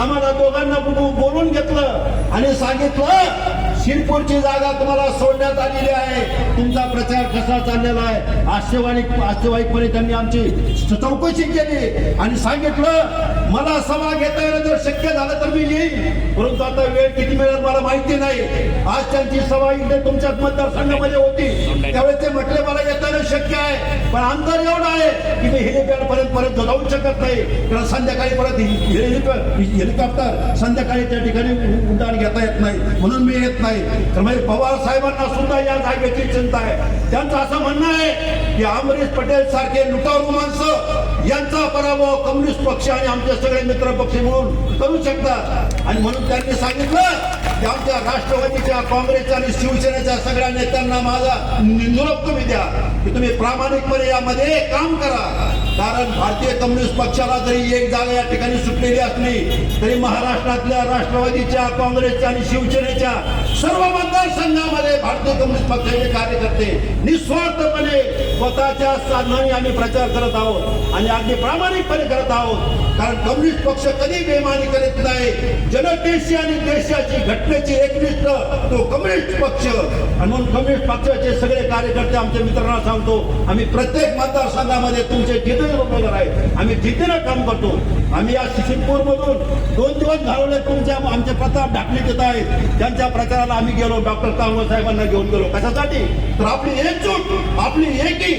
आम्हाला दोघांना बोलून घेतलं आणि सांगितलं शिरपूरची जागा तुम्हाला सोडण्यात आलेली आहे. तुमचा प्रचार कसा चाललेला आहे? आश्चर्यवाणी आश्चर्यवाईकपणे त्यांनी आमची चौकशी केली आणि सांगितलं मला सभा घेता येणं जर शक्य झालं तर मी येईन. परंतु आता वेळ किती मला माहिती नाही. आज त्यांची सभा इथे तुमच्या मतदारसंघामध्ये होती. त्यावेळेस ते म्हटले मला येताना शक्य आहे पण अंतर एवढं आहे की मी हेलिपॅड पर्यंत पर्यंत जाऊ शकत नाही. कारण संध्याकाळी परत हेलिकॉप्टर संध्याकाळी त्या ठिकाणी उड्डाण घेता येत नाही. म्हणून मी येत नाही. तर म्हणजे पवार साहेबांना सुद्धा या जागेची चिंता आहे. त्यांचं असं म्हणणं आहे की अमरीश पटेल सारखे लुटारू माणसं यांचा पराभव कम्युनिस्ट पक्ष आणि आमचे सगळे मित्र पक्ष म्हणून करू शकतात. आणि म्हणून त्यांनी सांगितलं आमच्या राष्ट्रवादीच्या काँग्रेसच्या आणि शिवसेनेच्या सगळ्या नेत्यांना माझा निरोप तुम्ही द्या. की तुम्ही प्रामाणिकपणे यामध्ये काम करा. कारण भारतीय कम्युनिस्ट पक्षाला जरी एक जागा या ठिकाणी सुटलेली असली तरी महाराष्ट्रातल्या राष्ट्रवादीच्या काँग्रेसच्या आणि शिवसेनेच्या सर्व मतदारसंघामध्ये भारतीय कम्युनिस्ट पक्षाचे कार्यकर्ते निस्वार्थपणे स्वतःच्या साधनाने आम्ही प्रचार करत आहोत आणि अगदी प्रामाणिकपणे करत आहोत. कारण कम्युनिस्ट पक्ष कधी बेमानी करत नाही. जनतेशी आणि देशाची घटनेची एकनिष्ठ तो कम्युनिस्ट पक्ष. आणि म्हणून कम्युनिस्ट पक्षाचे सगळे कार्यकर्ते आमच्या मित्रांना सांगतो आम्ही प्रत्येक मतदारसंघामध्ये तुमचे जिथे उमेदवार आहे आम्ही जिद्दीनं काम करतो. आम्ही या शिशिरपूर मधून दोन दिवस घालवले तुमच्या आमचे प्रताप ढाकणे देत आहेत. त्यांच्या प्रचाराला आम्ही गेलो. डॉक्टर कांगो साहेबांना घेऊन गेलो. कशासाठी? तर आपली एकजूट आपली एकी.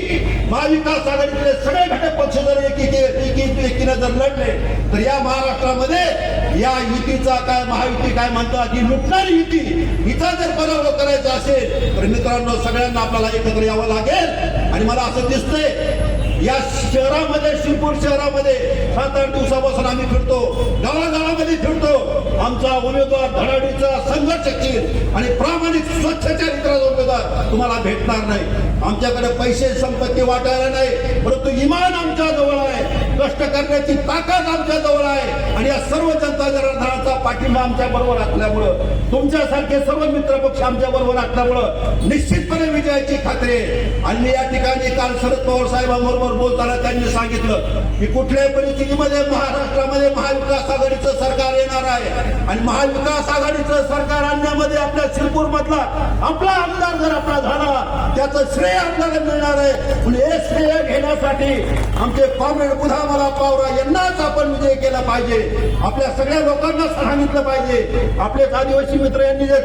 महाविकास आघाडीतले सगळे घटक पक्ष जर एकीने जर लढले तर या महाराष्ट्रामध्ये या युतीचा काय महायुती काय म्हणतात ही लुटणारी युती. हिचा जर पराभव करायचा असेल तर मित्रांनो सगळ्यांना आपल्याला एकत्र यावं लागेल. आणि मला असं दिसतंय या शहरामध्ये शिरपूर शहरामध्ये सात आठ दिवसापासून आम्ही फिरतो. गावागावामध्ये फिरतो. आमचा उमेदवार धडाडीचा संघर्षशील आणि प्रामाणिक स्वच्छतेचा उमेदवार तुम्हाला भेटणार नाही. आमच्याकडे पैसे संपत्ती वाटायला नाही परंतु इमान आमच्या जवळ आहे. कष्ट करण्याची ताकद आमच्या जवळ आहे. आणि या सर्व जनता जनार्दनाचा पाठिंबा आमच्या बरोबर असल्यामुळं तुमच्यासारखे सर्व मित्र पक्ष आमच्या बरोबर असल्यामुळं निश्चितपणे विजयाची खात्री आहे. आणि या ठिकाणी काल शरद पवार साहेबांबरोबर बोलताना त्यांनी सांगितलं की कुठल्याही परिस्थितीमध्ये महाराष्ट्रामध्ये महाविकास आघाडीचं सरकार येणार आहे. आणि महाविकास आघाडीचं सरकार आणण्यामध्ये आपल्या शिरपूर मधला आपला आमदार जर आपला झाला त्याचं श्रेय आपल्याला मिळणार आहे. पण हे श्रेय घेण्यासाठी आमचे कॉम्रेड बुधा मला पावरा यांनाच आपण विजय केला. पाहिजे. आपल्या सगळ्या लोकांना सांगितलं पाहिजे. आपलेच आदिवासी मित्र यांनी जे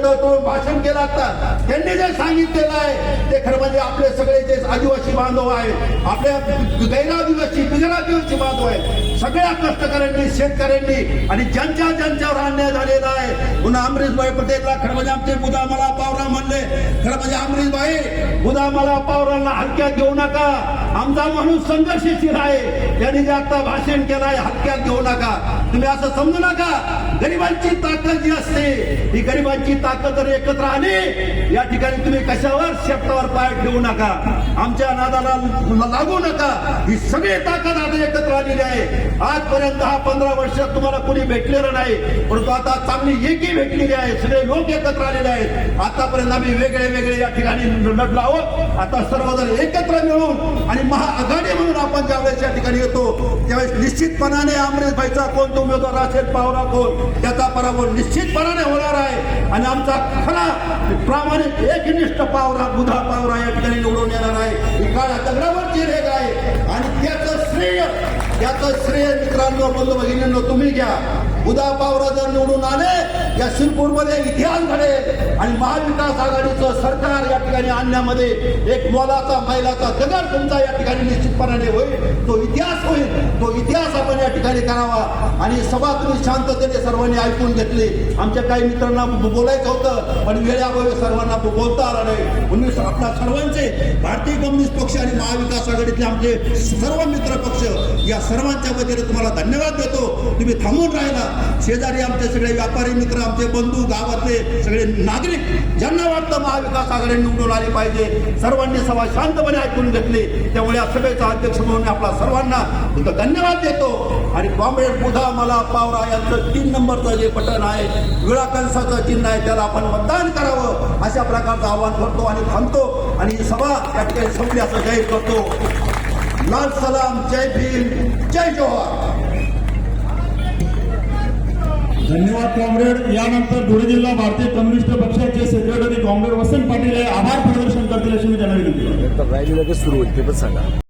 भाषण केलं आता त्यांनी जे सांगितलेलं आहे ते खरं म्हणजे आपले सगळे जे आदिवासी बांधव आहेत आपल्या गैरादिवासी बिगरादिवासी बांधव आहेत सगळ्या कष्टकऱ्यांनी शेतकऱ्यांनी आणि ज्यांच्या ज्यांच्यावर अन्याय झालेला आहे पुन्हा अमरीशभाई पटेलला खरं म्हणजे आमचे बुधा मला पावरा म्हणले. खरं म्हणजे अमरीशभाई बुधा मला पावरांना हलक्यात घेऊ नका. आमचा माणूस संघर्षशील आहे. त्यांनी जे आता भाषण केलं आहे घेऊ नका. तुम्ही असं समजू नका. गरिबांची ताकद जी असते ही गरिबांची ताकद जर एकत्र आली या ठिकाणी तुम्ही कशावर शेपटावर पाय ठेवू नका. आमच्या नादाला लागू नका. ही सगळी ताकद आता एकत्र आलेली आहे. आजपर्यंत दहा पंधरा वर्ष तुम्हाला कोणी भेटलेलं नाही परंतु आता चांगली एकी भेटलेली आहे. सगळे लोक एकत्र आलेले आहेत. आतापर्यंत आम्ही वेगळे वेगळे या ठिकाणी लढलो आहोत. आता सर्वजण एकत्र मिळून आणि महाआघाडी म्हणून आपण ज्यावेळेस या ठिकाणी येतो त्यावेळेस निश्चितपणाने अमरीशभाईचा कोण तो उमेदवार असेल पावरा कोण त्याचा पराभव निश्चितपणाने होणार आहे. आणि आमचा खरा प्रामाणिक एकनिष्ठ पावरा बुधा पावरा या ठिकाणी निवडून येणार आहे. ही काळ्या दगडावरची रेग आहे. आणि त्याचं श्रेय त्याचं श्रेय मित्रांनो बंधू भगिनींनो तुम्ही घ्या. बुधा पावरा जर निवडून आले या शिरपूरमध्ये इतिहास घडेल आणि महाविकास आघाडीचं सरकार या ठिकाणी आणण्यामध्ये एक मोलाचा मैलाचा दगड तुमचा या ठिकाणी निश्चितपणाने होईल. तो इतिहास होईल. तो इतिहास आपण या ठिकाणी करावा. आणि सभा तुम्ही शांततेने सर्वांनी ऐकून घेतली. आमच्या काही मित्रांना बोलायचं होतं. पण वेळेअभावी सर्वांना ब- बोलता आलं नाही. म्हणून आपल्या सर्वांचे भारतीय कम्युनिस्ट पक्ष आणि महाविकास आघाडीतले आमचे सर्व मित्र पक्ष या सर्वांच्या वतीने तुम्हाला धन्यवाद देतो. तुम्ही थांबून राहिला. शेजारी आमचे सगळे व्यापारी मित्र आमचे बंधू गावातले सगळे नागरिक ज्यांना वाटतं महाविकास आघाडी निवडून आली पाहिजे सर्वांनी सभा शांतपणे ऐकून घेतली. त्यामुळे या सभेचा अध्यक्ष म्हणून आपला सर्वांना धन्यवाद देतो. आणि कॉम्रेड बुधा मला पावरा यांचं तीन नंबरचं जे बटन आहे विळा कंसाचं चिन्ह आहे त्याला आपण मतदान करावं अशा प्रकारचं आवाहन करतो आणि थांबतो आणि ही सभा या ठिकाणी संपली असं जाहीर करतो. लाल सलाम जय भीम जय जोहार. धन्यवाद कॉम्रेड. यानंतर धुळे जिल्हा भारतीय कम्युनिस्ट पक्षाचे सेक्रेटरी कॉम्रेड वसंत पाटील हे आभार प्रदर्शन करतील अशी मी त्यांना विनंती राहिली लगेच सुरू होईल ते पण सांगा.